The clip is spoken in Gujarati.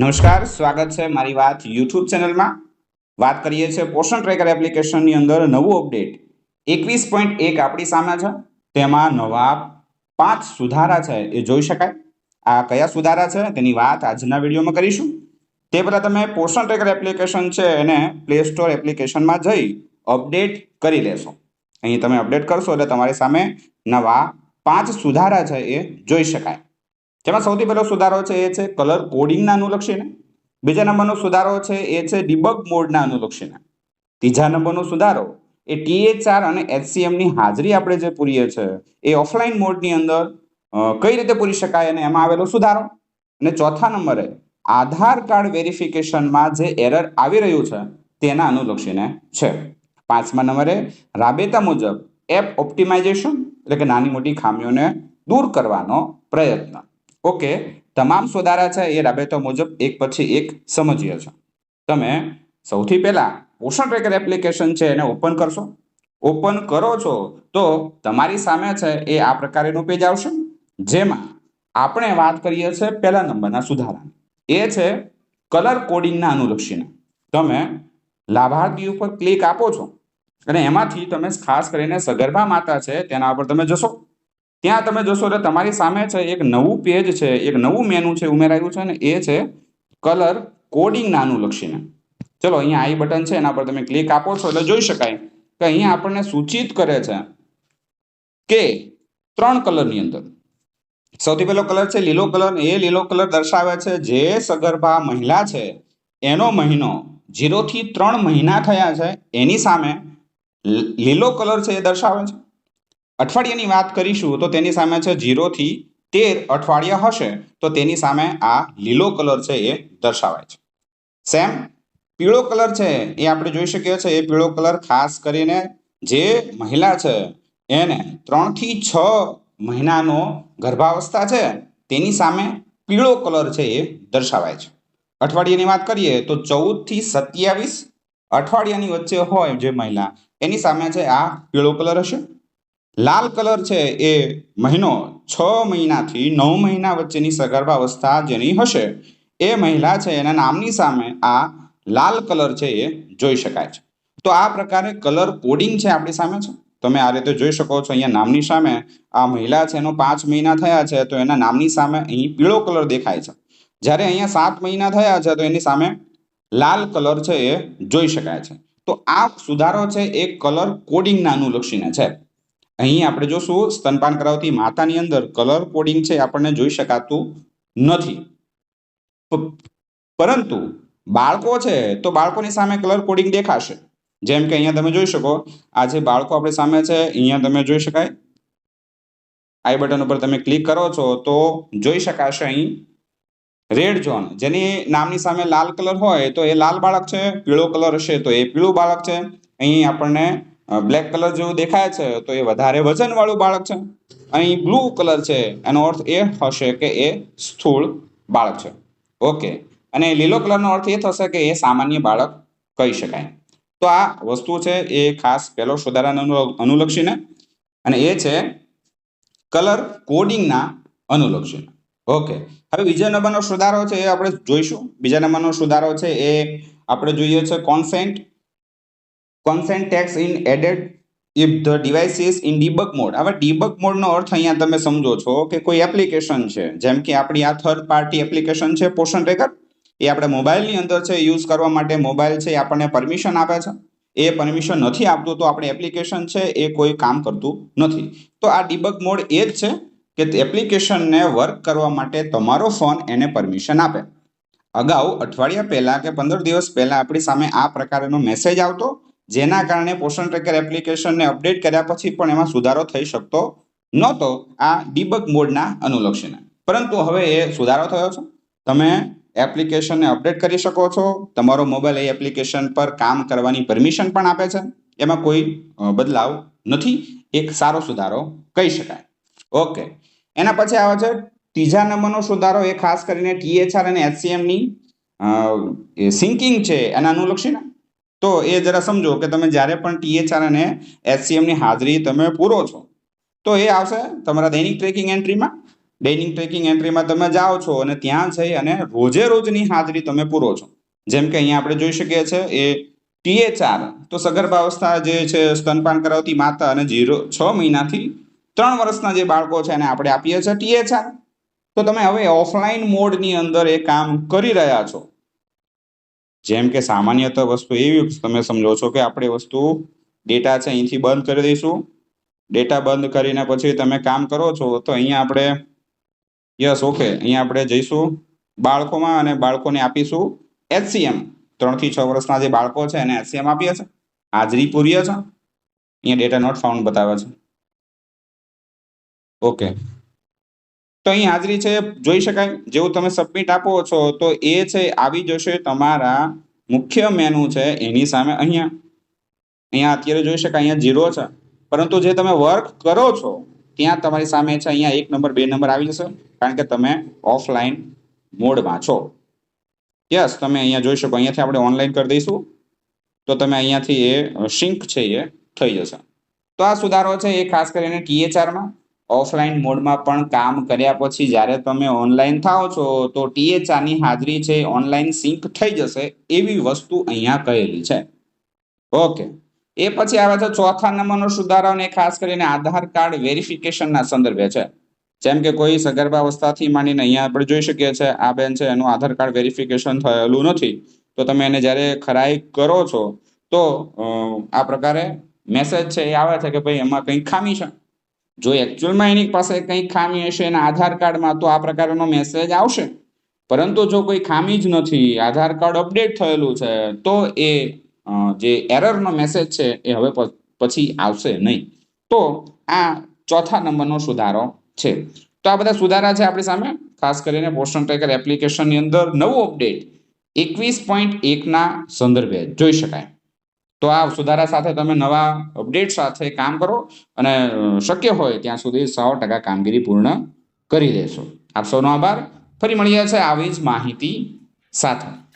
નમસ્કાર, સ્વાગત છે મારી વાત યુટ્યુબ ચેનલમાં. વાત કરીએ છીએ પોષણ ટ્રેકર એપ્લિકેશનની અંદર નવું અપડેટ એકવીસ પોઈન્ટ એક આપણી સામે છે. તેમાં નવા પાંચ સુધારા છે, એ જોઈ શકાય. આ કયા સુધારા છે, તેની વાત આજના વિડીયોમાં કરીશું. તે પહેલાં તમે પોષણ ટ્રેકર એપ્લિકેશન છે, એને પ્લે સ્ટોર એપ્લિકેશનમાં જઈ અપડેટ કરી લેશો. અહીં તમે અપડેટ કરશો એટલે તમારી સામે નવા પાંચ સુધારા છે, એ જોઈ શકાય. જેમાં સૌથી પહેલો સુધારો છે એ છે કલર કોડિંગના અનુલક્ષીને. બીજા નંબરનો સુધારો છે એ છે ડિબગ મોડના અનુલક્ષીને. ત્રીજા નંબરનો સુધારો એ ટીએચઆર અને એચસીએમની હાજરી આપણે જે પૂરીએ છે એ ઓફલાઈન મોડની અંદર કઈ રીતે પૂરી શકાય અને એમાં આવેલો સુધારો. અને ચોથા નંબરે આધાર કાર્ડ વેરિફિકેશનમાં જે એરર આવી રહ્યું છે તેના અનુલક્ષીને છે. પાંચમા નંબરે રાબેતા મુજબ એપ ઓપ્ટિમાઇઝેશન એટલે કે નાની મોટી ખામીઓને દૂર કરવાનો પ્રયત્ન. ઓકે, તમામ સુધારા છે એ રાબેતો મુજબ એક પછી એક સમજીએ છે. તમે સૌથી પહેલા પોષણ ટ્રેકર એપ્લિકેશન છે એને ઓપન કરશો. ઓપન કરો છો તો તમારી સામે છે એ આ પ્રકારનું પેજ આવશે. જેમાં આપણે વાત કરીએ છીએ પહેલા નંબરના સુધારાની. એ છે કલર કોડિંગના અનુલક્ષીને. તમે લાભાર્થી ઉપર ક્લિક આપો છો અને એમાંથી તમે ખાસ કરીને સગર્ભા માતા છે તેના ઉપર તમે જશો. ત્યાં તમે જોશો એટલે તમારી સામે છે એક નવું પેજ છે, એક નવું મેનુ છે, ઉમેરાયું છે ને એ છે કલર કોડિંગ નાનું લક્ષીને ચલો, અહીંયા આઈ બટન છે, એના પર તમે ક્લિક આપો છો એટલે જોઈ શકાય કે અહીંયા આપણને સૂચિત કરે છે કે ત્રણ કલરની અંદર. સૌથી પહેલો કલર છે લીલો કલર એ લીલો કલર દર્શાવે છે જે સગર્ભા મહિલા છે, એનો મહિનો જીરોથી ત્રણ મહિના થયા છે, એની સામે લીલો કલર છે એ દર્શાવે છે. અઠવાડિયાની વાત કરીશું તો તેની સામે છે જીરો થી તેર અઠવાડિયા હશે તો તેની સામે આ લીલો કલર છે એ દર્શાવાય છે. સેમ પીળો કલર છે એ આપણે જોઈ શકીએ છીએ એ પીળો કલર ખાસ કરીને જે મહિલા છે એને ત્રણથી છ મહિનાનો ગર્ભાવસ્થા છે તેની સામે પીળો કલર છે એ દર્શાવાય છે. અઠવાડિયાની વાત કરીએ તો ચૌદથી સત્યાવીસ અઠવાડિયાની વચ્ચે હોય જે મહિલા એની સામે છે આ પીળો કલર હશે. લાલ કલર છે એ મહિનો છ મહિનાથી નવ મહિના વચ્ચેની સગર્ભાવસ્થા જેની હશે. એ મહિલા છે એના નામની સામે આ લાલ કલર છે એ જોઈ શકાય છે. તો આ પ્રકારે કલર કોડિંગ છે આપણી સામે છે? તમે આ રીતે જોઈ શકો છો અહીંયા નામની સામે આ મહિલા છે એનો પાંચ મહિના થયા છે તો એના નામની સામે અહીં પીળો કલર દેખાય છે. જ્યારે અહીંયા સાત મહિના થયા છે તો એની સામે લાલ કલર છે એ જોઈ શકાય છે. તો આ સુધારો છે એ કલર કોડિંગના અનુલક્ષીને છે. અહીં આપણે જોશું, સ્તનપાન કરાવતી માતાની અંદર કલર કોડિંગ છે આપણને જોઈ શકાતું નથી. પરંતુ બાળકો છે તો બાળકોની સામે કલર કોડિંગ દેખાશે. જેમ કે અહીંયા તમે જોઈ શકો, આ જે બાળકો આપણી સામે છે, અહીંયા તમે જોઈ શકાય. આઈ બટન ઉપર તમે ક્લિક કરો છો તો જોઈ શકાશે અહીં રેડ ઝોન. જેની નામની સામે લાલ કલર હોય તો એ લાલ બાળક છે, પીળો કલર હશે તો એ પીળું બાળક છે. અહીં આપણને બ્લેક કલર જેવું દેખાય છે, તો એ વધારે વજનવાળું બાળક છે. અહીં બ્લુ કલર છે, એનો અર્થ એ હશે કે એ સ્થૂળ બાળક છે. ઓકે અને લીલો કલરનો અર્થ એ થશે કે એ સામાન્ય બાળક કહી શકાય. તો આ વસ્તુ છે, એ ખાસ પહેલો સુધારાને અનુ- અનુલક્ષીને, અને એ છે કલર કોડિંગના અનુલક્ષીને. ઓકે હવે બીજા નંબરનો સુધારો છે, એ આપણે જોઈશું. બીજા નંબરનો સુધારો છે, એ આપણે જોઈએ છે consent consent text in added if the device in debug mode હવે ડીબગ મોડનો અર્થ અહીંયા તમે સમજો છો કે કોઈ એપ્લિકેશન છે, જેમ કે આપણી આ થર્ડ પાર્ટી એપ્લિકેશન છે, પોષણ ટ્રેકર એ આપણે મોબાઈલની અંદર છે યુઝ કરવા માટે મોબાઈલ છે, એ આપણને પરમિશન આપે છે. એ પરમિશન નથી આપતું તો આપણી એપ્લિકેશન છે, એ કોઈ કામ કરતું નથી. તો આ ડીબગ મોડ એ જ છે કે એપ્લિકેશનને વર્ક કરવા માટે તમારો ફોન એને પરમિશન આપે. અગાઉ અઠવાડિયા પહેલાં કે પંદર દિવસ પહેલાં આપણી સામે આ પ્રકારનો મેસેજ આવતો જેના કારણે પોષણ ટ્રેકર એપ્લિકેશનને અપડેટ કર્યા પછી પણ એમાં સુધારો થઈ શકતો નહોતો આ ડીબગ મોડના અનુલક્ષીને. પરંતુ હવે એ સુધારો થયો છે. તમે એપ્લિકેશનને અપડેટ કરી શકો છો. તમારો મોબાઈલ એ એપ્લિકેશન પર કામ કરવાની પરમિશન પણ આપે છે. એમાં કોઈ બદલાવ નથી. એક સારો સુધારો કહી શકાય. ઓકે એના પછી આવે છે ત્રીજા નંબરનો સુધારો. એ ખાસ કરીને ટીએચઆર અને એચસીએમની સિંકિંગ છે. એના અનુલક્ષીને. તો એ જરા સમજો કે તમે જ્યારે પણ ટીએચઆર અને એચસીએમની હાજરી તમે પૂરો છો, તો એ આવશે તમારા દૈનિક ટ્રેકિંગ એન્ટ્રીમાં. દૈનિક ટ્રેકિંગ એન્ટ્રીમાં તમે જાઓ છો અને ત્યાં જઈ અને રોજે રોજની હાજરી તમે પૂરો છો. જેમ કે અહીંયા આપણે જોઈ શકીએ છીએ એ ટીએચઆર તો સગર્ભાવસ્થા જે છે, સ્તનપાન કરાવતી માતા અને જીરો છ મહિનાથી ત્રણ વર્ષના જે બાળકો છે એને આપણે આપીએ છીએ ટીએચઆર તો તમે હવે ઓફલાઈન મોડની અંદર એ કામ કરી રહ્યા છો. જેમ કે સામાન્યતઃ વસ્તુ એવી તમે સમજો છો કે આપણે વસ્તુ ડેટા છે અહીંથી બંધ કરી દઈશું. ડેટા બંધ કરીને પછી તમે કામ કરો છો તો અહીંયા આપણે, યસ ઓકે અહીંયા આપણે જઈશું બાળકોમાં અને બાળકોને આપીશું એચસીએમ ત્રણથી છ વર્ષના જે બાળકો છે એને એચસીએમ આપીએ છે હાજરી પૂરીએ છે અહીંયા ડેટા નોટ ફાઉન્ડ બતાવે છે. ઓકે તો અહીં હાજરી છે, જોઈ શકાય. જેવું તમે સબમિટ આપો છો, તો એ છે, આવી જશે તમારા મુખ્ય મેનુ છે, એની સામે અહીંયા. અહીંયા અત્યારે જોઈ શકાય, અહીંયા ઝીરો છે. પરંતુ જે તમે વર્ક કરો છો, ત્યાં તમારી સામે છે, અહીંયા એક નંબર બે નંબર આવી જશે. કારણ કે તમે ઓફલાઈન મોડમાં છો. યસ તમે અહીંયા જોઈ શકો, અહીંયાથી આપણે ઓનલાઈન કરી દઈશું. તો તમે અહીંયાથી એ શિંક છે એ, થઈ જશે. તો આ સુધારો છે, એ ખાસ કરીને ટીએચઆરમાં ઓફલાઈન મોડમાં પણ કામ કર્યા પછી જ્યારે તમે ઓનલાઈન થાઓ છો, તો ટીએચઆરની હાજરી છે ઓનલાઈન સિંક થઈ જશે એવી વસ્તુ અહીંયા કહેલી છે. ઓકે એ પછી આવે છે ચોથા નંબરનો સુધારો અને ખાસ કરીને આધાર કાર્ડ વેરિફિકેશનના સંદર્ભે છે. જેમ કે કોઈ સગર્ભાવસ્થાથી માંડીને અહીંયા આપણે જોઈ શકીએ છીએ, આ બેન છે, એનું આધાર કાર્ડ વેરિફિકેશન થયેલું નથી. તો તમે એને જ્યારે ખરાઈ કરો છો, તો આ પ્રકારે મેસેજ છે એ આવે છે કે ભાઈ એમાં કંઈક ખામી છે? જો એકચ્યુઅલમાં એની પાસે કંઈ ખામી હશે એના આધાર કાર્ડમાં તો આ પ્રકારનો મેસેજ આવશે. પરંતુ જો કોઈ ખામી જ નથી, આધાર કાર્ડ અપડેટ થયેલું છે, તો એ જે એરરનો મેસેજ છે એ હવે પછી આવશે નહીં. તો આ ચોથા નંબરનો સુધારો છે. તો આ બધા સુધારા છે આપણી સામે. ખાસ કરીને પોસ્ટન ટ્રેકર એપ્લિકેશનની અંદર નવું અપડેટ એકવીસ પોઈન્ટ એકના સંદર્ભે જોઈ શકાય. તો આ સુધારા સાથે તમે નવા અપડેટ સાથે કામ કરો અને શક્ય હોય ત્યાં સુધી સો ટકા કામગીરી પૂર્ણ કરી દેશો. આપ સૌનો આભાર. ફરી મળીએ છે આવી જ માહિતી સાથે.